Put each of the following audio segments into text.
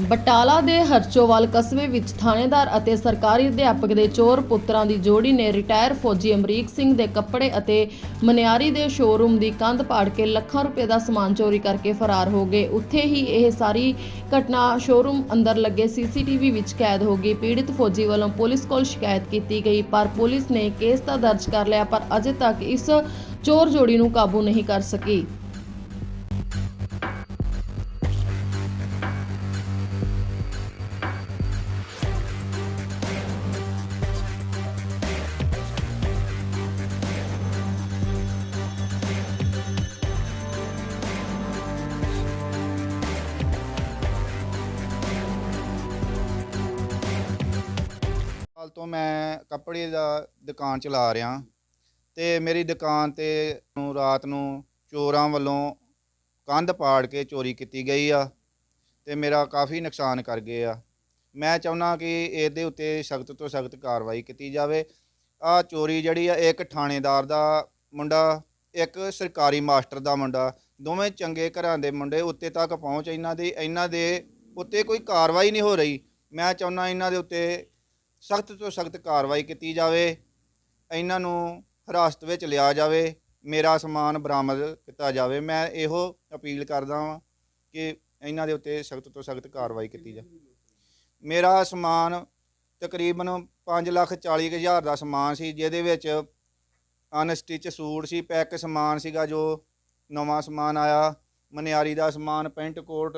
ਬਟਾਲਾ ਦੇ ਹਰਚੋਵਾਲ ਕਸਬੇ ਵਿੱਚ ਥਾਣੇਦਾਰ ਅਤੇ ਸਰਕਾਰੀ ਅਧਿਆਪਕ ਦੇ ਚੋਰ ਪੁੱਤਰਾਂ ਦੀ ਜੋੜੀ ਨੇ ਰਿਟਾਇਰ ਫੌਜੀ ਅਮਰੀਕ ਸਿੰਘ ਦੇ ਕੱਪੜੇ ਅਤੇ ਮਨਿਆਰੀ ਦੇ ਸ਼ੋਰੂਮ ਦੀ ਕੰਧ ਪਾੜ ਕੇ ਲੱਖਾਂ ਰੁਪਏ ਦਾ ਸਮਾਨ ਚੋਰੀ ਕਰਕੇ ਫਰਾਰ ਹੋ ਗਏ। ਉੱਥੇ ਹੀ ਇਹ ਸਾਰੀ ਘਟਨਾ ਸ਼ੋਰੂਮ ਅੰਦਰ ਲੱਗੇ ਸੀਸੀਟੀਵੀ ਵਿੱਚ ਕੈਦ ਹੋ ਗਈ। ਪੀੜਿਤ ਫੌਜੀ ਵੱਲੋਂ ਪੁਲਿਸ ਕੋਲ ਸ਼ਿਕਾਇਤ ਕੀਤੀ ਗਈ, ਪਰ ਪੁਲਿਸ ਨੇ ਕੇਸ ਤਾਂ ਦਰਜ ਕਰ ਲਿਆ, ਪਰ ਅਜੇ ਤੱਕ ਇਸ ਚੋਰ ਜੋੜੀ ਨੂੰ ਕਾਬੂ ਨਹੀਂ ਕਰ ਸਕੀ। ਸਾਲ ਤੋਂ ਮੈਂ ਕੱਪੜੇ ਦਾ ਦੁਕਾਨ ਚਲਾ ਰਿਹਾ ਤੇ ਮੇਰੀ ਦੁਕਾਨ ਤੇ ਨੂੰ ਰਾਤ ਨੂੰ ਚੋਰਾਂ ਵੱਲੋਂ ਕੰਧ ਪਾੜ ਕੇ ਚੋਰੀ ਕੀਤੀ ਗਈ ਆ ਤੇ ਮੇਰਾ ਕਾਫੀ ਨੁਕਸਾਨ ਕਰ ਗਏ ਆ। ਮੈਂ ਚਾਹੁੰਦਾ ਕਿ ਇਹਦੇ ਉੱਤੇ ਸਖਤ ਤੋਂ ਸਖਤ ਕਾਰਵਾਈ ਕੀਤੀ ਜਾਵੇ। ਆ ਚੋਰੀ ਜਿਹੜੀ ਆ ਇੱਕ ਥਾਣੇਦਾਰ ਦਾ ਮੁੰਡਾ, ਇੱਕ ਸਰਕਾਰੀ ਮਾਸਟਰ ਦਾ ਮੁੰਡਾ, ਦੋਵੇਂ ਚੰਗੇ ਘਰਾਂ ਦੇ ਮੁੰਡੇ ਉੱਤੇ ਤੱਕ ਪਹੁੰਚ ਇਹਨਾਂ ਦੀ, ਇਹਨਾਂ ਦੇ ਉੱਤੇ ਕੋਈ ਕਾਰਵਾਈ ਨਹੀਂ ਹੋ ਰਹੀ। ਮੈਂ ਚਾਹੁੰਦਾ ਇਹਨਾਂ ਦੇ ਉੱਤੇ ਸਖਤ ਤੋਂ ਸਖਤ ਕਾਰਵਾਈ ਕੀਤੀ ਜਾਵੇ, ਇਹਨਾਂ ਨੂੰ ਹਿਰਾਸਤ ਵਿੱਚ ਲਿਆ ਜਾਵੇ, ਮੇਰਾ ਸਮਾਨ ਬਰਾਮਦ ਕੀਤਾ ਜਾਵੇ। ਮੈਂ ਇਹੋ ਅਪੀਲ ਕਰਦਾ ਹਾਂ ਕਿ ਇਹਨਾਂ ਦੇ ਉੱਤੇ ਸਖਤ ਤੋਂ ਸਖਤ ਕਾਰਵਾਈ ਕੀਤੀ ਜਾਵੇ। ਮੇਰਾ ਸਮਾਨ ਤਕਰੀਬਨ 5 ਲੱਖ 40 ਕੁ ਹਜ਼ਾਰ ਦਾ ਸਮਾਨ ਸੀ, ਜਿਹਦੇ ਵਿੱਚ ਅਨਸਟਿਚ ਸੂਟ ਸੀ ਪੈਕ ਸਮਾਨ ਸੀਗਾ ਜੋ ਨਵਾਂ ਸਮਾਨ ਆਇਆ, ਮਨਿਆਰੀ ਦਾ ਸਮਾਨ, ਪੈਂਟ ਕੋਟ,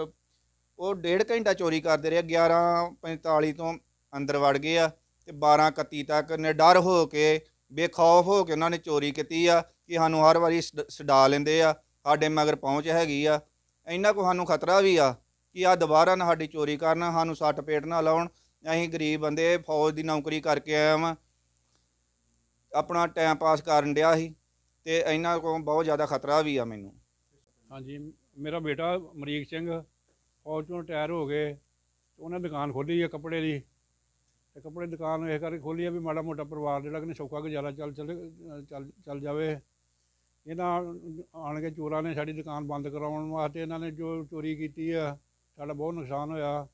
ਉਹ ਡੇਢ ਘੰਟਾ ਚੋਰੀ ਕਰਦੇ ਰਹੇ 11:45 ਤੋਂ ਅੰਦਰ ਵੜ ਗਏ ਆ ਤੇ 12:31 ਤੱਕ ਨਿਡਰ ਹੋ ਕੇ, ਬੇਖੌਫ ਹੋ ਕੇ ਉਹਨਾਂ ਨੇ ਚੋਰੀ ਕੀਤੀ ਆ ਕਿ ਸਾਨੂੰ ਹਰ ਵਾਰੀ ਛਡ- ਛਡਾ ਲੈਂਦੇ ਆ, ਸਾਡੇ ਮਗਰ ਪਹੁੰਚ ਹੈਗੀ ਆ। ਇੰਨਾ ਕੋ ਸਾਨੂੰ ਖਤਰਾ ਵੀ ਆ ਕਿ ਆ ਦੁਬਾਰਾ ਨਾ ਸਾਡੀ ਚੋਰੀ ਕਰਨ, ਸਾਨੂੰ ਸੱਟ ਪੇਟ ਨਾ ਲਾਉਣ। ਅਸੀਂ ਗਰੀਬ ਬੰਦੇ, ਫੌਜ ਦੀ ਨੌਕਰੀ ਕਰਕੇ ਆਇਆ ਵਾਂ। ਆਪਣਾ ਟਾਈਮ ਪਾਸ ਕਰਨ ਡਿਆ ਸੀ ਤੇ ਇਹਨਾਂ ਕੋਲ ਬਹੁਤ ਜ਼ਿਆਦਾ ਖਤਰਾ ਵੀ ਆ ਮੈਨੂੰ। ਹਾਂਜੀ, ਮੇਰਾ ਬੇਟਾ ਅਮਰੀਕ ਸਿੰਘ, ਫੌਜ ਤੋਂ ਰਿਟਾਇਰ ਹੋ ਗਏ। ਉਹਨੇ ਦੁਕਾਨ ਖੋਲੀ ਹੈ ਕੱਪੜੇ ਦੀ। ਤੇ ਕੱਪੜੇ ਦੀ ਦੁਕਾਨ ਇਹ ਕਰਕੇ ਖੋਲੀ ਹੈ ਵੀ ਮਾੜਾ ਮੋਟਾ ਪਰਿਵਾਰ ਜਿਹੜਾ ਕਿ ਸੌਖਾ ਗੁਜ਼ਾਰਾ ਚੱਲ ਚੱਲ ਚੱਲ ਚੱਲ ਜਾਵੇ। ਇਹਨਾਂ ਆਣ ਕੇ ਚੋਰਾਂ ਨੇ ਸਾਡੀ ਦੁਕਾਨ ਬੰਦ ਕਰਾਉਣ ਵਾਸਤੇ ਇਹਨਾਂ ਨੇ ਜੋ ਚੋਰੀ ਕੀਤੀ ਆ, ਸਾਡਾ ਬਹੁਤ ਨੁਕਸਾਨ ਹੋਇਆ।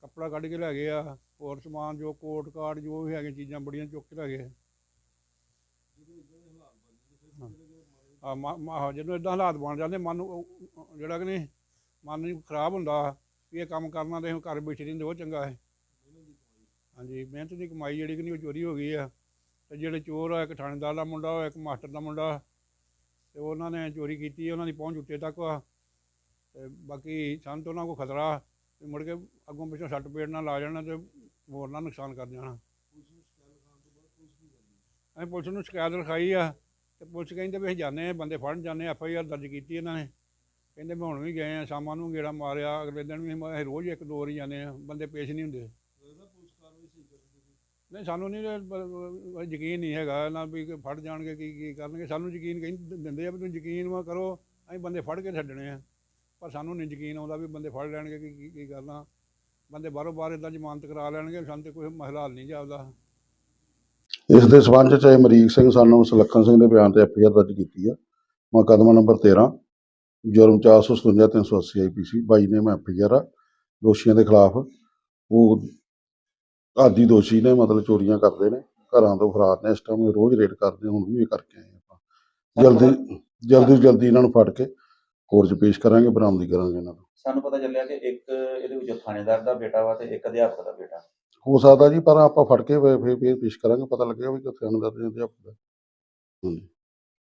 ਕੱਪੜਾ ਕੱਢ ਕੇ ਲੈ ਗਏ ਆ, ਹੋਰ ਸਮਾਨ ਜੋ ਕੋਟ ਕਾਰਡ ਜੋ ਵੀ ਹੈਗੇ ਚੀਜ਼ਾਂ ਬੜੀਆਂ ਚੁੱਕ ਕੇ ਲੈ ਗਏ। ਆ ਮਾ- ਜਦੋਂ ਇਦਾਂ ਹਾਲਾਤ ਬਣ ਜਾਂਦੇ, ਮਨ ਉਹ- ਜਿਹੜਾ ਕਿ ਨਹੀਂ, ਮਨ ਖਰਾਬ ਹੁੰਦਾ, ਵੀ ਇਹ ਕੰਮ ਕਰਨਾ ਤੇ ਘਰ ਬੈਠੇ ਰਹਿੰਦੇ, ਉਹ ਚੰਗਾ ਹੈ। ਹਾਂਜੀ ਮਿਹਨਤ ਦੀ ਕਮਾਈ ਜਿਹੜੀ ਕਿ ਨਹੀਂ ਉਹ ਚੋਰੀ ਹੋ ਗਈ ਆ। ਤੇ ਜਿਹੜੇ ਚੋਰ ਆ ਇੱਕ ਥਾਣੇਦਾਰ ਦਾ ਮੁੰਡਾ ਇੱਕ ਮਾਸਟਰ ਦਾ ਮੁੰਡਾ ਤੇ ਉਹਨਾਂ ਨੇ ਚੋਰੀ ਕੀਤੀ ਉਹਨਾਂ ਦੀ ਪਹੁੰਚ ਉੱਤੇ ਤੱਕ ਵਾ ਤੇ ਬਾਕੀ ਸਾਨੂੰ ਤਾਂ ਉਹਨਾਂ ਕੋਲ ਖਤਰਾ ਮੁੜ ਕੇ ਅੱਗੋਂ ਪਿੱਛੋਂ ਸੱਟ ਪੇੜ ਨਾਲ ਲਾ ਜਾਣਾ ਤੇ ਹੋਰ ਨਾ ਨੁਕਸਾਨ ਕਰ ਜਾਣਾ। ਅਸੀਂ ਪੁਲਿਸ ਨੂੰ ਸ਼ਿਕਾਇਤ ਲਿਖਾਈ ਆ ਤੇ ਪੁਲਿਸ ਕਹਿੰਦੇ ਵੀ ਅਸੀਂ ਜਾਂਦੇ ਹਾਂ ਬੰਦੇ ਫੜਨ ਜਾਂਦੇ ਐਫ ਆਈ ਆਰ ਦਰਜ ਕੀਤੀ ਇਹਨਾਂ ਨੇ। ਕਹਿੰਦੇ ਵੀ ਹੁਣ ਵੀ ਗਏ ਆ ਸ਼ਾਮਾਂ ਨੂੰ ਗੇੜਾ ਮਾਰਿਆ ਅਗਲੇ ਦਿਨ ਵੀ ਅਸੀਂ ਰੋਜ਼ ਇੱਕ ਦੋ ਵਾਰੀ ਜਾਂਦੇ ਆ ਬੰਦੇ ਪੇਸ਼ ਨਹੀਂ ਹੁੰਦੇ। ਨਹੀਂ, ਸਾਨੂੰ ਨਹੀਂ ਇਹ ਬ- ਯਕੀਨ ਨਹੀਂ ਹੈਗਾ ਨਾ ਵੀ ਕਿ ਫੜ ਜਾਣਗੇ, ਕੀ ਕੀ ਕਰਨਗੇ। ਸਾਨੂੰ ਯਕੀਨ ਕਹਿੰਦੇ ਦਿੰਦੇ ਆ ਵੀ ਤੁਸੀਂ ਯਕੀਨ ਵਾ ਕਰੋ, ਅਸੀਂ ਬੰਦੇ ਫੜ ਕੇ ਛੱਡਣੇ ਆ। ਪਰ ਸਾਨੂੰ ਨਹੀਂ ਯਕੀਨ ਆਉਂਦਾ ਵੀ ਬੰਦੇ ਫੜ ਲੈਣਗੇ ਕੀ ਕੀ- ਕੀ ਕਰਨਾ। ਬੰਦੇ ਬਾਹਰੋਂ ਬਾਹਰ ਇਦਾਂ ਜ਼ਮਾਨਤ ਕਰਾ ਲੈਣਗੇ, ਸਾਨੂੰ ਤੇ ਕੋਈ ਮਸਲਾ ਹੱਲ ਨਹੀਂ ਜਾਪਦਾ। ਇਸ ਦੇ ਸਬੰਧ ਚ ਅਮਰੀਕ ਸਿੰਘ ਸਾਨੂੰ ਸੁਲੱਖਣ ਸਿੰਘ ਦੇ ਬਿਆਨ ਤੇ ਐਫਆਈਆਰ ਦਰਜ ਕੀਤੀ ਆ। ਮੁਕੱਦਮਾ ਨੰਬਰ 13 ਜੁਰਮ 457 380 ਆਈਪੀਸੀ 22 ਨੇ ਮੈਂ ਐਫਆਈਆਰ ਆ, ਦੋਸ਼ੀਆਂ ਦੇ ਖਿਲਾਫ ਉਹ ਆਦੀ ਦੋਸ਼ੀ ਨੇ ਮਤਲਬ ਚੋਰੀਆਂ ਕਰਦੇ ਨੇ ਘਰਾਂ ਤੋਂ ਫਰਾਰ ਨੇ ਇਸ ਟਾਈਮ ਰੋਜ਼ ਰੇਡ ਕਰਦੇ ਹੁਣ ਵੀ ਇਹ ਕਰਕੇ ਆਏ ਆਪਾਂ। ਜਲਦੀ ਜਲਦੀ ਜਲਦੀ ਇਹਨਾਂ ਨੂੰ ਫੜ ਕੇ ਕੋਰਟ 'ਚ ਪੇਸ਼ ਕਰਾਂਗੇ ਬਰਾਮਦੀ ਕਰਾਂਗੇ ਇਹਨਾਂ ਨੂੰ ਸਾਨੂੰ ਪਤਾ ਚੱਲਿਆ ਕਿ ਇੱਕ ਇਹਦੇ ਵਿੱਚ ਥਾਣੇਦਾਰ ਦਾ ਬੇਟਾ ਵਾ ਤੇ ਇੱਕ ਅਧਿਆਪਕ ਦਾ ਬੇਟਾ। ਹੋ ਸਕਦਾ ਜੀ ਪਰ ਆਪਾਂ ਫੜ ਕੇ ਫਿਰ ਫਿਰ ਪੇਸ਼ ਕਰਾਂਗੇ ਪਤਾ ਲੱਗੇਗਾ ਵੀ ਕਿੱਥੇ ਦੇ ਅਧਿਆਪਕ ਦਾ। ਹਾਂਜੀ।